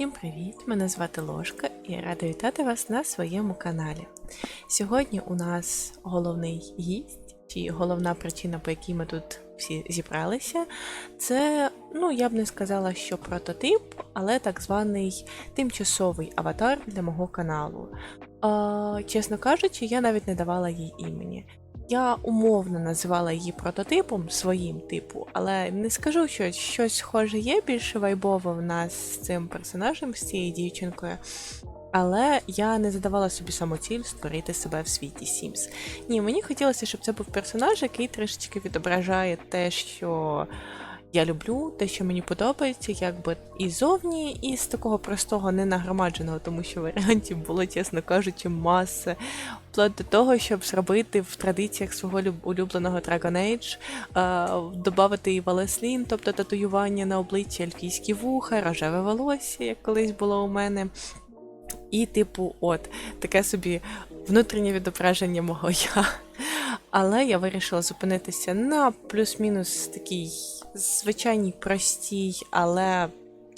Всім привіт! Мене звати Ложка і я рада вітати вас на своєму каналі. Сьогодні у нас головний гість, чи головна причина, по якій ми тут всі зібралися, це, ну я б не сказала, що прототип, але так званий тимчасовий аватар для мого каналу. А, чесно кажучи, я навіть не давала їй імені. Я умовно називала її прототипом своїм типу, але не скажу, що щось схоже є більше вайбове в нас з цим персонажем, з цією дівчинкою. Але я не задавала собі самоціль створити себе в світі Sims. Ні, мені хотілося, щоб це був персонаж, який трішечки відображає те, що я люблю, те, що мені подобається, якби і зовні, і з такого простого ненагромадженого, тому що варіантів було, чесно кажучи, маса. Вплоть до того, щоб зробити в традиціях свого улюбленого Dragon Age, е, додати і валеслін, тобто татуювання на обличчі, ельфійські вуха, рожеве волосся, як колись було у мене. І, типу, от, таке собі внутрішнє відображення мого я. Але я вирішила зупинитися на плюс-мінус такій звичайній простій, але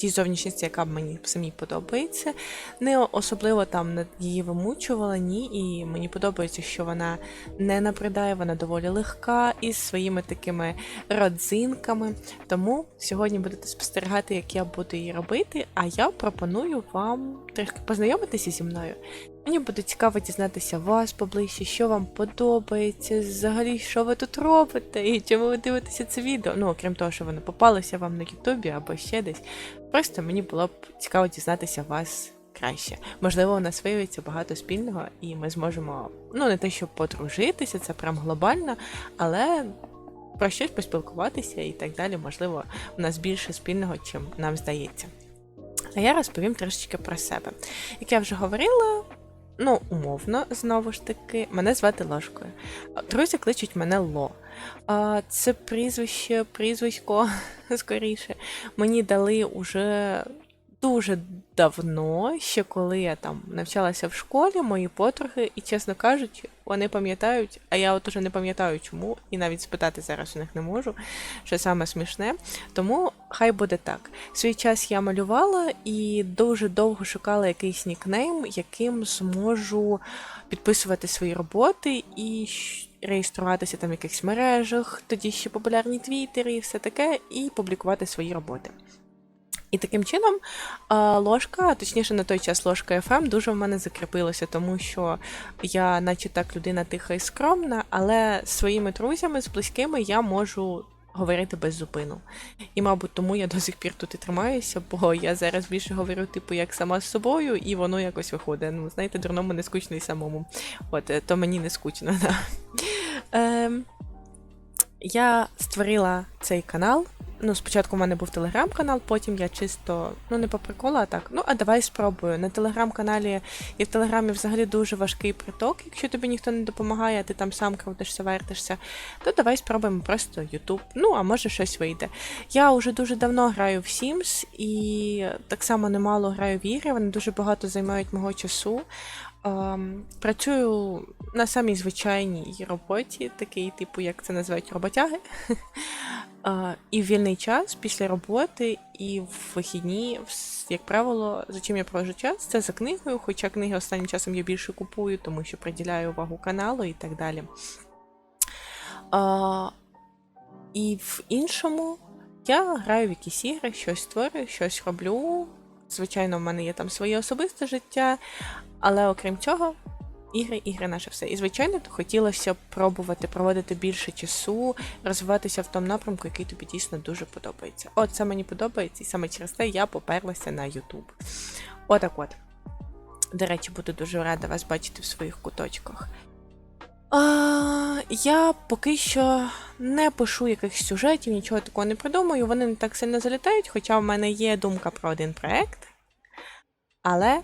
тій зовнішності, яка мені самій подобається. Не особливо там її вимучувала, ні. І мені подобається, що вона не набридає, вона доволі легка із своїми такими родзинками. Тому сьогодні будете спостерігати, як я буду її робити. А я пропоную вам трішки познайомитися зі мною. Мені буде цікаво дізнатися вас поближче, що вам подобається, взагалі, що ви тут робите, і чому ви дивитеся це відео. Ну, окрім того, що воно попалося вам на Ютубі або ще десь. Просто мені було б цікаво дізнатися вас краще. Можливо, у нас виявиться багато спільного, і ми зможемо, ну, не те, щоб подружитися, це прям глобально, але про щось поспілкуватися і так далі. Можливо, у нас більше спільного, чим нам здається. А я розповім трошечки про себе. Як я вже говорила, ну, умовно, знову ж таки, мене звати Ложкою. Друзі кличуть мене Ло. Це прізвище, прізвисько, скоріше, мені дали уже дуже давно, ще коли я там навчалася в школі, мої подруги, і, чесно кажучи, вони пам'ятають, а я от уже не пам'ятаю чому, і навіть спитати зараз у них не можу, що саме смішне. Тому хай буде так. Свій час я малювала і дуже довго шукала якийсь нікнейм, яким зможу підписувати свої роботи і реєструватися там в якихось мережах, тоді ще популярні твіттери і все таке, і публікувати свої роботи. І таким чином ложка, а точніше на той час ложка FM, дуже в мене закріпилося, тому що я, наче так, людина тиха і скромна, але з своїми друзями, з близькими я можу говорити без зупину. І, мабуть, тому я до сих пір тут і тримаюся, бо я зараз більше говорю, типу, як сама з собою, і воно якось виходить. Ну, знаєте, дурному не скучно і самому. От, е, то мені не скучно, да. Ем, я створила цей канал. Ну, спочатку в мене був телеграм-канал, потім я чисто, ну не по приколу, а так. Ну, а давай спробую. На телеграм-каналі і в телеграмі взагалі дуже важкий приток, якщо тобі ніхто не допомагає, а ти там сам крутишся, вертишся, то давай спробуємо просто Ютуб. Ну, а може щось вийде. Я вже дуже давно граю в Sims і так само немало граю в ігри, вони дуже багато займають мого часу. Ем, працюю на самій звичайній роботі, такий, типу, як це називають, роботяги. І в вільний час після роботи, і в вихідні, як правило, за чим я проводжу час, це за книгою, хоча книги останнім часом я більше купую, тому що приділяю увагу каналу і так далі. А, і в іншому я граю в якісь ігри, щось створюю, щось роблю. Звичайно, в мене є там своє особисте життя, але окрім цього, ігри, ігри наше все. І звичайно, хотілося б пробувати проводити більше часу, розвиватися в тому напрямку, який тобі дійсно дуже подобається. От це мені подобається, і саме через те я поперлася на YouTube. Отак от. До речі, буду дуже рада вас бачити в своїх куточках. А, я поки що не пишу якихось сюжетів, нічого такого не придумаю. Вони не так сильно залітають, хоча в мене є думка про один проект. Але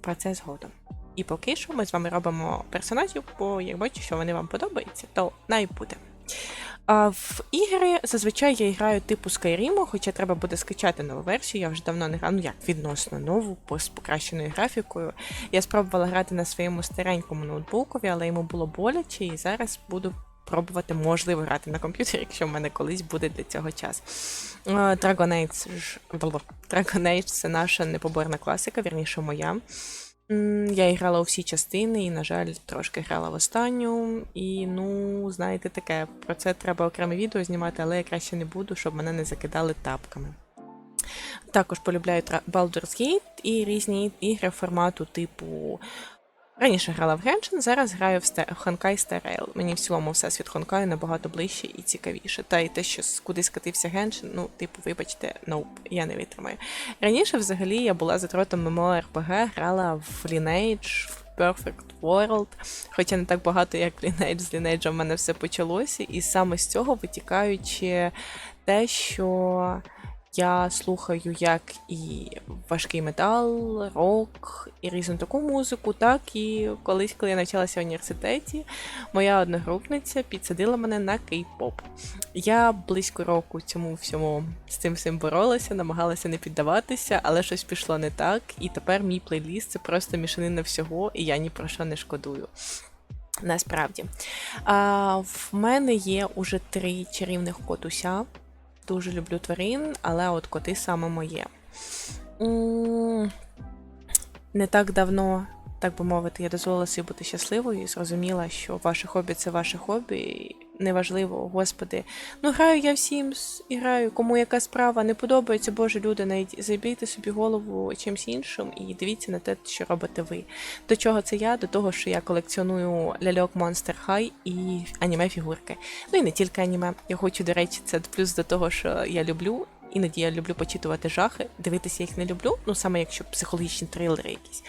про це згодом. І поки що ми з вами робимо персонажів, бо як бачу, що вони вам подобаються, то най буде. В ігри зазвичай я граю типу Skyrim, хоча треба буде скачати нову версію. Я вже давно не граю, ну як відносно нову, з покращеною графікою. Я спробувала грати на своєму старенькому ноутбукові, але йому було боляче, і зараз буду пробувати, можливо, грати на комп'ютері, якщо в мене колись буде для цього час. Dragon Age, Dragon Age це наша непоборна класика, вірніше моя. Я грала у всі частини, і, на жаль, трошки грала в останню. І, ну, знаєте, таке, про це треба окреме відео знімати, але я краще не буду, щоб мене не закидали тапками. Також полюбляю Baldur's Gate і різні ігри формату типу. Раніше грала в Genshin, зараз граю в Ста- в Honkai Мені в цілому всесвіт Honkai набагато ближче і цікавіше. Та й те, що куди скатився Genshin, ну, типу, вибачте, nope, я не витримаю. Раніше, взагалі, я була затротом MMORPG, грала в Lineage, в Perfect World, хоча не так багато, як Lineage, з Lineage в мене все почалося, і саме з цього витікаючи те, що я слухаю як і важкий метал, рок і різну таку музику, так і колись, коли я навчалася в університеті, моя одногрупниця підсадила мене на кей-поп. Я близько року цьому всьому з цим всім боролася, намагалася не піддаватися, але щось пішло не так, і тепер мій плейліст це просто мішанина всього, і я ні про що не шкодую. Насправді. А, в мене є уже три чарівних котуся. Дуже люблю тварин, але от коти саме моє. Не так давно, так би мовити, я дозволила собі бути щасливою і зрозуміла, що ваше хобі це ваше хобі. Неважливо, господи. Ну, граю я всім і граю, кому яка справа не подобається, Боже, люди, навіть забійте собі голову чимсь іншим і дивіться на те, що робите ви. До чого це я? До того, що я колекціоную ляльок Monster High і аніме-фігурки. Ну і не тільки аніме. Я хочу, до речі, це плюс до того, що я люблю. Іноді я люблю почитувати жахи, дивитися їх не люблю, ну саме якщо психологічні трилери якісь.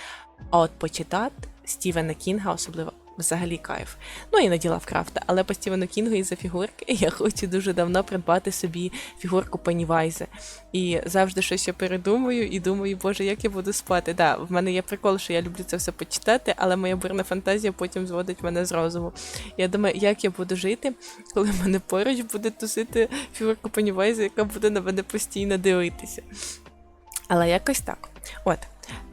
А от почитати Стівена Кінга особливо взагалі кайф. Ну іноді Лавкрафта, але по Стівену Кінгу із-за фігурки я хочу дуже давно придбати собі фігурку Пеннівайза. І завжди щось я передумаю і думаю, боже, як я буду спати. Да, в мене є прикол, що я люблю це все почитати, але моя бурна фантазія потім зводить мене з розуму. Я думаю, як я буду жити, коли в мене поруч буде тусити фігурка Пеннівайза, яка буде на мене постійно дивитися. Але якось так. От.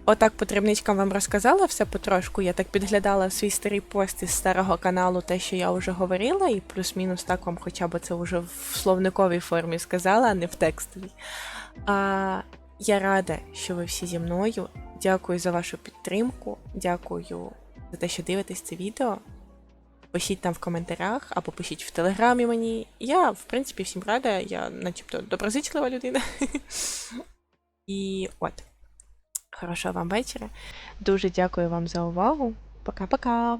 Отак потрібничкам вам розказала все потрошку. Я так підглядала свій старий пост із старого каналу, те, що я вже говорила, і плюс-мінус так вам хоча б це вже в словниковій формі сказала, а не в текстовій. А, я рада, що ви всі зі мною. Дякую за вашу підтримку. Дякую за те, що дивитесь це відео. Пишіть там в коментарях або пишіть в телеграмі мені. Я, в принципі, всім рада, я начебто доброзичлива людина. І от. Хорошого вам вечора. Дуже дякую вам за увагу. Пока-пока.